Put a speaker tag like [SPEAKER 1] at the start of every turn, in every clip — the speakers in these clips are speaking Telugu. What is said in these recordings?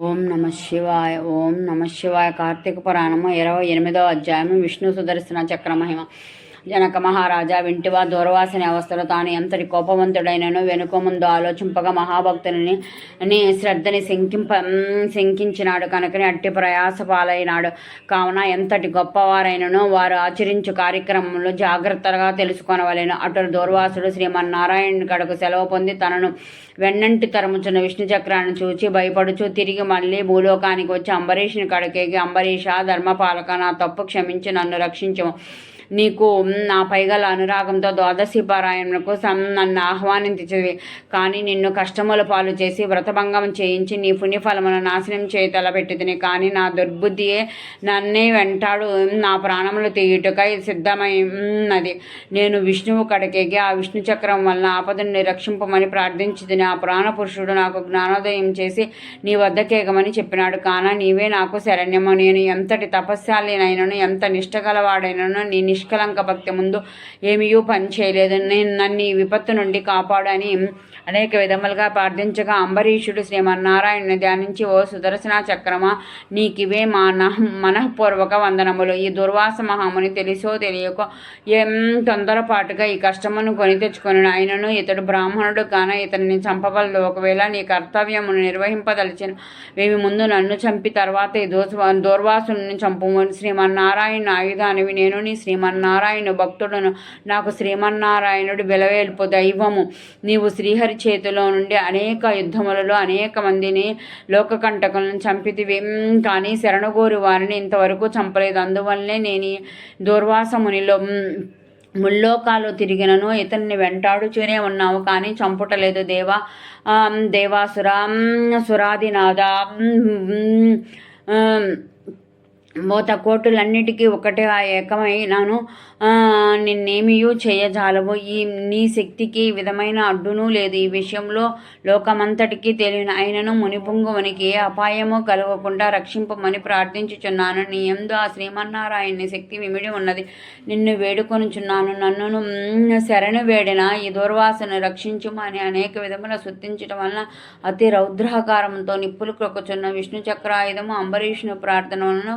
[SPEAKER 1] ఓం నమ శివాయ ఓం నమ శివాయ. కార్తీక పురాణము ఇరవై ఎనిమిదో అధ్యాయము. విష్ణు సుదర్శన చక్ర మహిమ జనక మహారాజా వింటివా దూరవాసని అవస్థలో తాను ఎంతటి కోపవంతుడైనను వెనుక ముందు ఆలోచింపగా మహాభక్తుని శ్రద్ధని శంకింప శంకించినాడు కనుకని అట్టి ప్రయాస పాలైనాడు. కావున ఎంతటి గొప్పవారైనను వారు ఆచరించు కార్యక్రమంలో జాగ్రత్తగా తెలుసుకొనవలెను. అటు దూర్వాసుడు శ్రీమన్నారాయణ కడకు సెలవు పొంది తనను వెన్నంటి తరుముచున్న విష్ణు చక్రాన్ని చూచి భయపడుచు తిరిగి మళ్ళీ భూలోకానికి వచ్చి అంబరీషుని కడకేగి అంబరీష ధర్మపాలక నా తప్పు క్షమించి నన్ను రక్షించము నీకు నా పైగల అనురాగంతో ద్వాదశి పారాయణకు సం నన్ను ఆహ్వానించేది కానీ నిన్ను కష్టముల పాలు చేసి వ్రతభంగం చేయించి నీ పుణ్యఫలమును నాశనం చేయ తలపెట్టిదిని. కానీ నా దుర్బుద్ధియే నన్నే వెంటాడు నా ప్రాణములు తీయుటకై సిద్ధమై ఉన్నది నేను విష్ణువు కడకేగి ఆ విష్ణు చక్రం వలన ఆపదను రక్షింపమని ప్రార్థించిదిని. ఆ ప్రాణ పురుషుడు నాకు జ్ఞానోదయం చేసి నీ వద్దకేగమని చెప్పినాడు. కానా నీవే నాకు శరణ్యము. నేను ఎంతటి తపస్శాలినైనను ఎంత నిష్టగలవాడైనను నీ నిష్కలంక భక్తి ముందు ఏమీయూ పని చేయలేదు. నేను నన్ను ఈ విపత్తు నుండి కాపాడని అనేక విధములుగా ప్రార్థించగా అంబరీషుడు శ్రీమన్నారాయణుని ధ్యానించి ఓ సుదర్శన చక్రమా నీకివే మా మనఃపూర్వక వందనములు. ఈ దుర్వాస మహాముని తెలిసో తెలియకో ఏం తొందరపాటుగా ఈ కష్టమును కొని తెచ్చుకొని ఆయనను ఇతడు బ్రాహ్మణుడు కాన ఇతనిని చంపగలదు ఒకవేళ నీ కర్తవ్యమును నిర్వహింపదలిచిన. వేవి ముందు నన్ను చంపి తర్వాత ఈ దోస్ దూర్వాసుని చంపు శ్రీమన్నారాయణ ఆయుధానివి నేను నీ శ్రీమన్నారాయణ భక్తుడును. నాకు శ్రీమన్నారాయణుడు వెలవేల్పు దైవము. నీవు శ్రీహరి చేతిలో నుండి అనేక యుద్ధములలో అనేక మందిని లోకకంటకులను చంపితివి. కానీ శరణగోరు వారిని ఇంతవరకు చంపలేదు. అందువల్లనే నేను దుర్వాసమునిలో ముల్లోకాలు తిరిగినను. ఇతన్ని వెంటాడుచూనే ఉన్నావు కానీ చంపుటలేదు. దేవా దేవాసురా సురాదినాథ మోత కోటులన్నిటికీ ఒకటే ఆ ఏకమైనాను ఆ, నిన్నేమియూ చేయజాలవు. ఈ నీ శక్తికి ఈ విధమైన అడ్డును లేదు. ఈ విషయంలో లోకమంతటికీ తెలియని ఆయనను మునిపుంగువనికి ఏ అపాయము కలగకుండా రక్షింపమని ప్రార్థించుచున్నాను. నీ ఎందు ఆ శ్రీమన్నారాయణ శక్తి విమిడి ఉన్నది. నిన్ను వేడుకొనుచున్నాను. నన్నును శరణు వేడిన ఈ దుర్వాసను రక్షించుమని అనేక విధముల శుద్ధించటం వలన అతి రౌద్రాకారంతో నిప్పులు క్రొక్కుచున్న విష్ణు చక్రాయుధము అంబరీషుని ప్రార్థనలను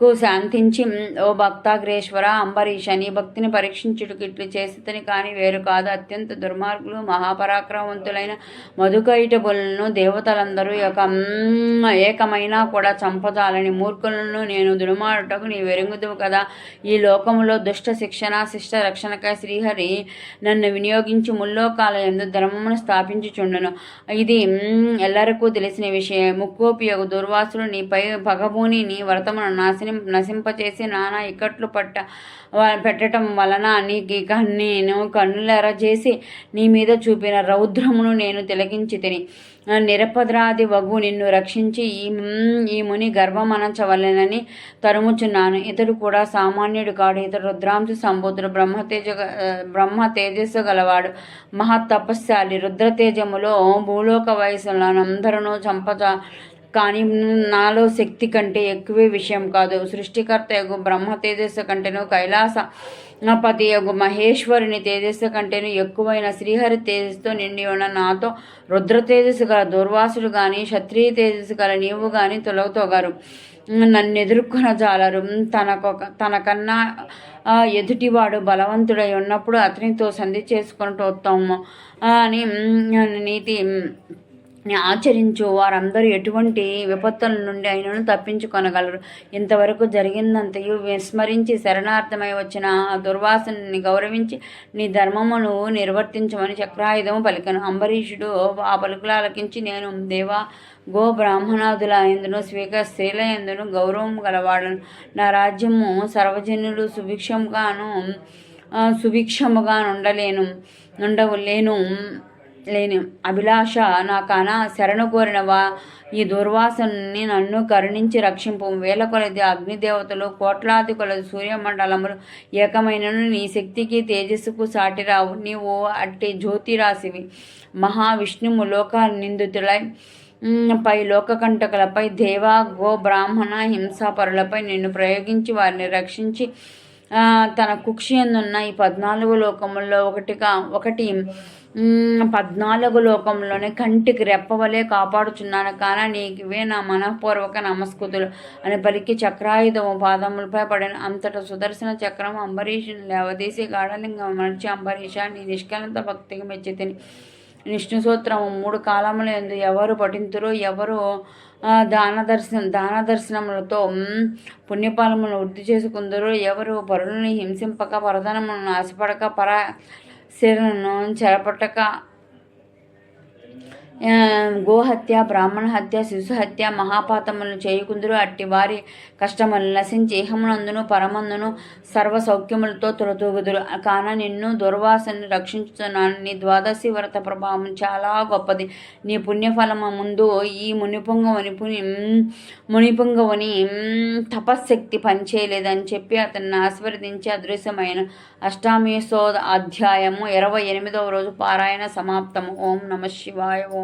[SPEAKER 1] కు శాంతించి ఓ భక్తాగ్రేశ్వర అంబరీష నీ భక్తిని పరీక్షించుటకు ఇట్లు చేసితని కానీ వేరు కాదు. అత్యంత దుర్మార్గులు మహాపరాక్రమవంతులైన మధుకైటబులను దేవతలందరూ యొక్క ఏకమైనా కూడా చంపజాలని మూర్ఖులను నేను దురుమాడుటకు నీ వెరుగుదువు కదా. ఈ లోకములో దుష్ట శిక్షణ శిష్ట రక్షణకై శ్రీహరి నన్ను వినియోగించి ముల్లోకాల ఎందు ధర్మమును స్థాపించుచుండును. ఇది ఎల్లరికూ తెలిసిన విషయం ముక్కోపియగు దుర్వాసులు నీపై పగభూని నీ వ్రతమును నాశనం నశింపచేసి నానా ఇక్కట్లు పట్ట పెట్టడం వలన నీకు నేను నేను కన్నులెరజేసి నీ మీద చూపిన రౌద్రమును నేను తిలకించి తిని. నిరపద్రాది వగు నిన్ను రక్షించి ఈ ఈ ముని గర్వమనచవలెనని తరుముచున్నాను. ఇతడు కూడా సామాన్యుడు కాడు. ఇతడు రుద్రాంశ సంబుద్ధుడు బ్రహ్మతేజ బ్రహ్మ తేజస్సు గలవాడు. మహా తపస్శాలి. రుద్రతేజములో భూలోక వయసులను అందరూ చంపచ కానీ నాలో శక్తి కంటే ఎక్కువే విషయం కాదు. సృష్టికర్త యొక్క బ్రహ్మ తేజస్సు కంటేను కైలాస పతి యొక్క మహేశ్వరుని తేజస్సు కంటేను ఎక్కువైన శ్రీహరి తేజస్సుతో నిండి ఉన్న నాతో రుద్ర తేజస్సు గల దుర్వాసుడు కానీ క్షత్రియ తేజస్సు గల నీవు కానీ తొలగతోగారు నన్ను ఎదుర్కొన జాలరు. తనకొక తనకన్నా ఎదుటివాడు బలవంతుడై ఉన్నప్పుడు అతనితో సంధి చేసుకున్నట్టు వస్తాము అని నీతి ఆచరించు. వారందరూ ఎటువంటి విపత్తుల నుండి ఆయనను తప్పించుకొనగలరు. ఇంతవరకు జరిగిందంతయు విస్మరించి శరణార్థమై వచ్చిన ఆ దుర్వాసనని గౌరవించి నీ ధర్మమును నిర్వర్తించమని చక్రాయుధము పలికను. అంబరీషుడు ఆ పలుకులు ఆలకించి నేను దేవా గో బ్రాహ్మణాదుల ఎందును స్వీక స్త్రీల ఎందును గౌరవం గలవాడను. నా రాజ్యము సర్వజనులు సుభిక్షముగాను సుభిక్షముగా ఉండలేను ఉండవు లేని అభిలాష నాకన శరణు కోరిన వా ఈ దుర్వాసనని నన్ను కరుణించి రక్షింపు. వేల కొలది అగ్నిదేవతలు కోట్లాది కొలది సూర్యమండలములు ఏకమైనను నీ శక్తికి తేజస్సుకు సాటిరావు. నీవు అట్టి జ్యోతిరాశివి. మహావిష్ణువు లోక నిందితులై పై లోకకంటకులపై దేవ గో బ్రాహ్మణ హింసాపరులపై నిన్ను ప్రయోగించి వారిని రక్షించి తన కుక్షి ఎందున్న ఈ పద్నాలుగు లోకముల్లో ఒకటిగా ఒకటి పద్నాలుగు లోకంలోనే కంటికి రెప్పవలే కాపాడుచున్నాను. కాన నీకువే నా మనఃపూర్వక నమస్కృతులు. అని పలికి చక్రాయుధము పాదములపై పడిన అంతట సుదర్శన చక్రం అంబరీషుని లేవదీసి గాఢలింగం మర్చి అంబరీష నీ నిష్కలంత భక్తికి మెచ్చితిని విష్ణు సూత్రము మూడు కాలముల ఎందు ఎవరు పఠింతురు ఎవరు దాన దర్శనం దాన దర్శనములతో మ్, వృద్ధి చేసుకుందరు ఎవరు పరులను హింసింపక పరధనములను ఆశపడక పరా శరణను చెరపట్టక గోహత్య బ్రాహ్మణ హత్య శిశు హత్య మహాపాతములను చేయుకుందరు. అట్టి వారి కష్టములు నశించి ఇహమునందును పరమందును సర్వ సౌఖ్యములతో తొలతూగుదురు. కాన నిన్ను దుర్వాసని రక్షించుతున్నాను నీ ద్వాదశి వ్రత ప్రభావం చాలా గొప్పది. నీ పుణ్యఫలము ముందు ఈ మునిపుంగవని పుని మునిపుంగవని తపశ్శక్తి పనిచేయలేదని చెప్పి అతన్ని ఆశీర్వదించి అదృశ్యమైన అష్టామీసో అధ్యాయము ఇరవై ఎనిమిదవ రోజు పారాయణ సమాప్తము. ఓం నమ శివాయ ఓం